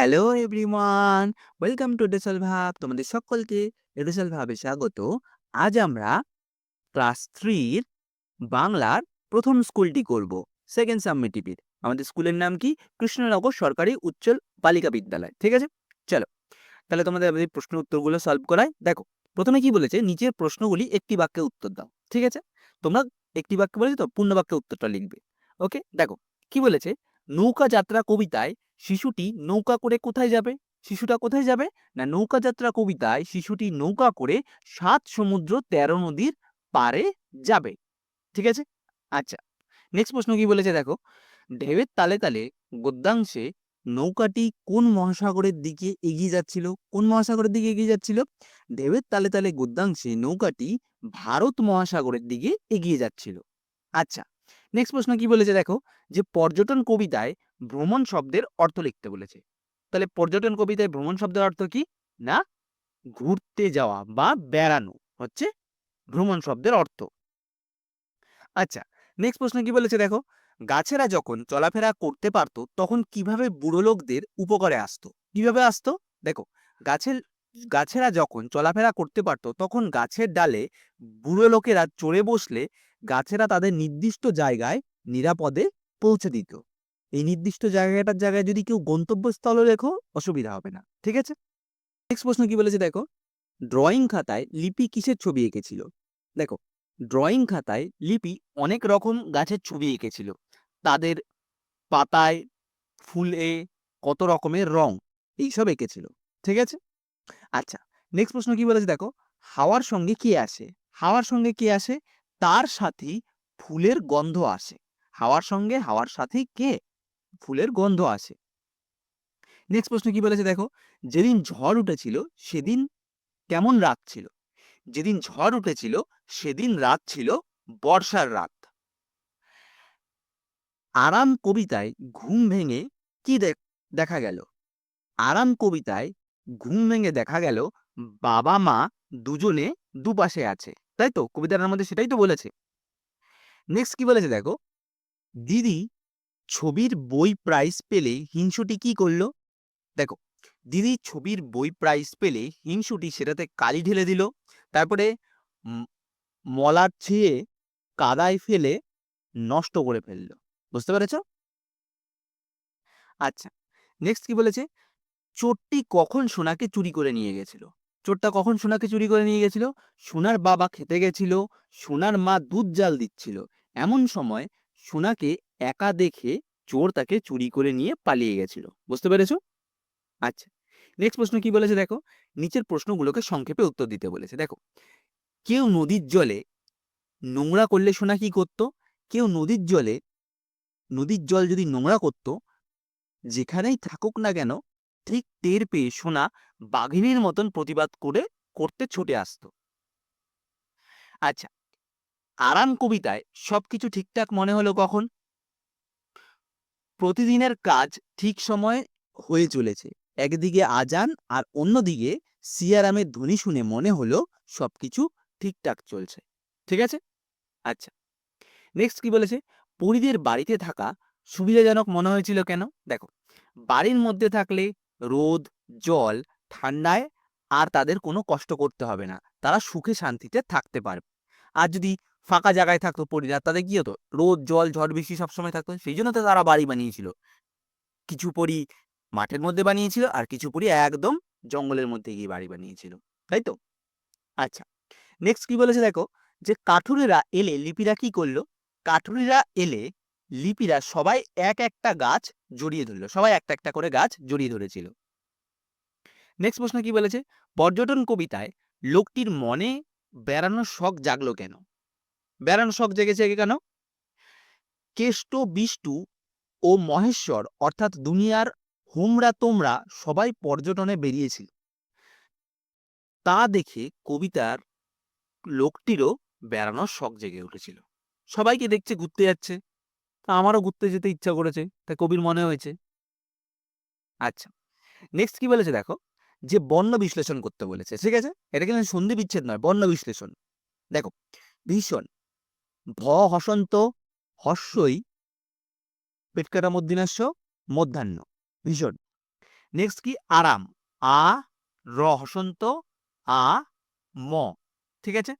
Hello everyone, welcome to ডেসল ভাব, তোমাদের সকলকে ডেসল ভাবে স্বাগত। আজ আমরা ক্লাস থ্রির বাংলার প্রথম স্কুলটি করব, সেকেন্ড সাবমিটিভির আমাদের স্কুলের নাম কি? কৃষ্ণনগর সরকারি উচ্চল বালিকা বিদ্যালয়। ঠিক আছে? চলো, তাহলে তোমাদের আমাদের প্রশ্ন উত্তরগুলো সলভ করাই। দেখো, প্রথমে কি বলেছে? নিচের প্রশ্নগুলি একটি বাক্যে উত্তর দাও। ঠিক আছে? তোমরা একটি বাক্যে বলেছে তো পূর্ণ বাক্যে উত্তরটা লিখবে। ওকে? দেখো, কি বলেছে? নৌকা যাত্রা কবিতায় শিশুটি নৌকা করে কোথায় যাবে? শিশুটা কোথায় যাবে? না নৌকা যাত্রা কবিতায় শিশুটি নৌকা করে সাত সমুদ্র তেরো নদীর পারে যাবে। ঠিক আছে? আচ্ছা নেক্সট প্রশ্ন কি বলেছে দেখো? ঢেউয়ের তালে তালে গদ্যাংশে নৌকাটি কোন মহাসাগরের দিকে এগিয়ে যাচ্ছিল? কোন মহাসাগরের দিকে এগিয়ে যাচ্ছিল? ঢেউয়ের তালে তালে গদ্যাংশে নৌকাটি ভারত মহাসাগরের দিকে এগিয়ে যাচ্ছিল। আচ্ছা নেক্সট প্রশ্ন কি বলেছে দেখো? যে পর্যটন কবিতায় ভ্রমণ শব্দের অর্থ লিখতে বলেছে। তাহলে পর্যটন কবিতায় ভ্রমণ শব্দের অর্থ কি? না, ঘুরতে যাওয়া বা বেড়ানো হচ্ছে ভ্রমণ শব্দের অর্থ। আচ্ছা নেক্সট প্রশ্ন কি বলেছে দেখো? গাছেরা যখন চলাফেরা করতে পারতো, তখন কীভাবে বুড়ো লোকদের উপকারে আসতো? কীভাবে আসতো? দেখো, গাছের, গাছেরা যখন চলাফেরা করতে পারতো, তখন গাছের ডালে বুড়ো লোকেরা চড়ে বসলে গাছেরা তাদের নির্দিষ্ট জায়গায় নিরাপদে পৌঁছে দিত। এই নির্দিষ্ট জায়গাটার জায়গায় যদি কেউ গন্তব্যস্থলও লেখো, অসুবিধা হবে না। ঠিক আছে? নেক্সট প্রশ্ন কি বলেছে দেখো? ড্রয়িং খাতায় লিপি কিসের ছবি এঁকেছিল? দেখো ড্রয়িং খাতায় লিপি অনেক রকম গাছের ছবি এঁকেছিল। তাদের পাতায় ফুলে কত রকমের রং এইসব এঁকেছিল। ঠিক আছে? আচ্ছা নেক্সট প্রশ্ন কি বলেছে দেখো? হাওয়ার সঙ্গে কে আসে? হাওয়ার সঙ্গে কে আসে? তার সাথেই ফুলের গন্ধ আসে। হাওয়ার সঙ্গে, হাওয়ার সাথেই কে? ফুলের গন্ধ আসে। নেক্সট প্রশ্ন কি বলেছে দেখো? যেদিন ঝড় উঠেছিল, সেদিন কেমন রাত ছিল? যেদিন ঝড় উঠেছিল, সেদিন রাত ছিল বর্ষার রাত। আরাম কবিতায় ঘুম ভেঙে কি দেখ- গেল? আরাম কবিতায় ঘুম ভেঙে দেখা গেল বাবা মা দুজনে দুপাশে আছে। তাই তো? কবিতার মধ্যে সেটাই তো বলেছে। নেক্সট কি বলেছে দেখো? দিদি ছবির বই প্রাইজ পেলে হিংসুটি কি করল? দেখো, দিদি ছবির বই প্রাইজ পেলে হিংসুটি সেটাতে কালি ঢেলে দিল। তারপরে মলার ছেয়ে কাদায় ফেলে নষ্ট করে ফেলল। বুঝতে পেরেছ? আচ্ছা নেক্সট কি বলেছে? চোরটি কখন সোনাকে চুরি করে নিয়ে গেছিল? চোরটা কখন সোনাকে চুরি করে নিয়ে গেছিল? সোনার বাবা খেতে গেছিল, সোনার মা দুধ জাল দিচ্ছিল। এমন সময় সোনাকে একা দেখে চোর তাকে চুরি করে নিয়ে পালিয়ে গেছিল। বুঝতে পেরেছ? আচ্ছা নেক্সট প্রশ্ন কি বলেছে দেখো? নিচের প্রশ্নগুলোকে সংক্ষেপে উত্তর দিতে বলেছে। দেখো, কেউ নদীর জলে নোংরা করলে সোনা কি করতো? কেউ নদীর জলে, নদীর জল যদি নোংরা করত, যেখানেই থাকুক না কেন, ঠিক টের পেয়ে সোনা বাঘিনীর মতন প্রতিবাদ করে করতে ছুটে আসতো। আচ্ছা আরাম কবিতায় সবকিছু ঠিকঠাক মনে হলো কখন? প্রতিদিনের কাজ ঠিক সময়ে হয়ে চলেছে। একদিকে আজান আর অন্যদিকে সিয়ারামের ধ্বনি শুনে মনে হলো সবকিছু ঠিকঠাক চলছে। ঠিক আছে? আচ্ছা। নেক্সট কি বলেছে? পরিদের বাড়িতে থাকা সুবিধাজনক মনে হয়েছিল কেন? দেখো, বাড়ির মধ্যে থাকলে রোদ, জল, ঠান্ডায় আর তাদের কোনো কষ্ট করতে হবে না। তারা সুখে শান্তিতে থাকতে পারবে। আর যদি ফাঁকা জায়গায় থাকতো পরিরা তাদের কি হতো? রোদ, জল, ঝড়, বৃষ্টি সবসময় থাকতো। সেই জন্য তো তারা বাড়ি বানিয়েছিল। কিছু পরি মাঠের মধ্যে বানিয়েছিল আর কিছু পরি একদম জঙ্গলের মধ্যে গিয়ে বাড়ি বানিয়েছিল। তাই তো? আচ্ছা নেক্সট কি বলেছে দেখো? যে কাঠুরেরা এলে লিপিরা কি করল? কাঠুরিরা এলে লিপিরা সবাই এক একটা গাছ জড়িয়ে ধরলো। সবাই একটা একটা করে গাছ জড়িয়ে ধরেছিল। নেক্সট প্রশ্ন কি বলেছে? পর্যটন কবিতায় লোকটির মনে বেড়ানোর শখ জাগলো কেন? বেড়ানোর শখ জেগেছে কেন? কেষ্ট, বিষ্টু ও মহেশ্বর অর্থাৎ দুনিয়ার হোমরা তোমরা সবাই পর্যটনে বেরিয়েছিল। তা দেখে কবিতার লোকটিরও বেড়ানোর শখ জেগে উঠেছিল। সবাইকে দেখছে, ঘুরতে যাচ্ছে। তা আমারও ঘুরতে যেতে ইচ্ছা করেছে তাই কবির মনে হয়েছে। আচ্ছা নেক্সট কি বলেছে দেখো? যে বর্ণ বিশ্লেষণ করতে বলেছে, ঠিক আছে? এটা কিন্তু সন্ধি বিচ্ছেদ নয়, বর্ণ বিশ্লেষণ। দেখো, ভীষণ। ভ হসন্ত হস্যই পেটকাটা মধ্যাহ্ন। মধ্যাহ্ন ভীষণ। নেক্সট কি? আরাম। আ, র হসন্ত, আ, ম। ঠিক আছে?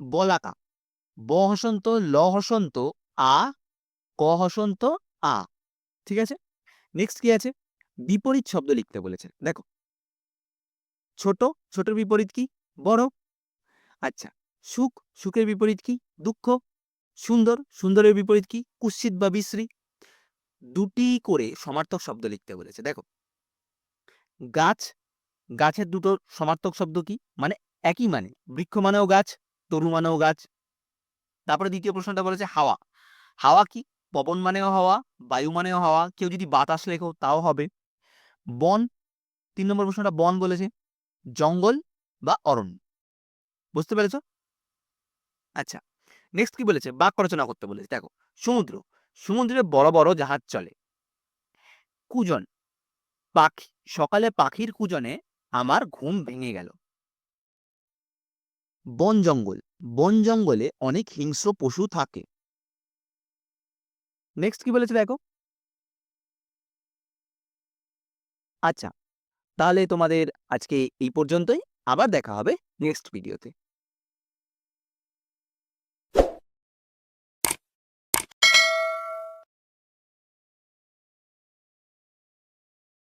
বলাকা। ব হসন্ত, ল হসন্ত, আ, ক হসন্ত, আ। ঠিক আছে? নেক্সট কি আছে? বিপরীত শব্দ লিখতে বলেছে। দেখো। ছোট, ছোটের বিপরীত কি? বড়। আচ্ছা। সুখ, সুখের বিপরীত কি? দুঃখ। সুন্দর, সুন্দরের বিপরীত কি? কুৎসিত বা বিশ্রী। দুটি করে সমার্থক শব্দ লিখতে বলেছে। দেখো। গাছ, গাছের দুটো সমার্থক শব্দ কি? মানে একই মানে। বৃক্ষ মানেও গাছ, তরু মানেও গাছ। তারপরে দ্বিতীয় প্রশ্নটা বলেছে হাওয়া। হাওয়া কি? পবন মানেও হাওয়া, বায়ু মানেও হাওয়া। কেউ যদি বাতাস লেখো, তাও হবে। বন, তিন নম্বর প্রশ্নটা বন বলেছে। জঙ্গল বা অরণ্য। বুঝতে পেরেছ? আচ্ছা নেক্সট কি বলেছে? বাক্য রচনা করতে বলেছে। দেখো, সমুদ্র সমুদ্রে বড় বড় জাহাজ চলে। কুজন, পাখি, সকালে পাখির কুজনে আমার ঘুম ভেঙে গেল। বন জঙ্গল, বন জঙ্গলে অনেক হিংস্র পশু থাকে। নেক্সট কি বলেছে দেখো? আচ্ছা তাহলে তোমাদের আজকে এই পর্যন্তই। আবার দেখা হবে নেক্সট ভিডিওতে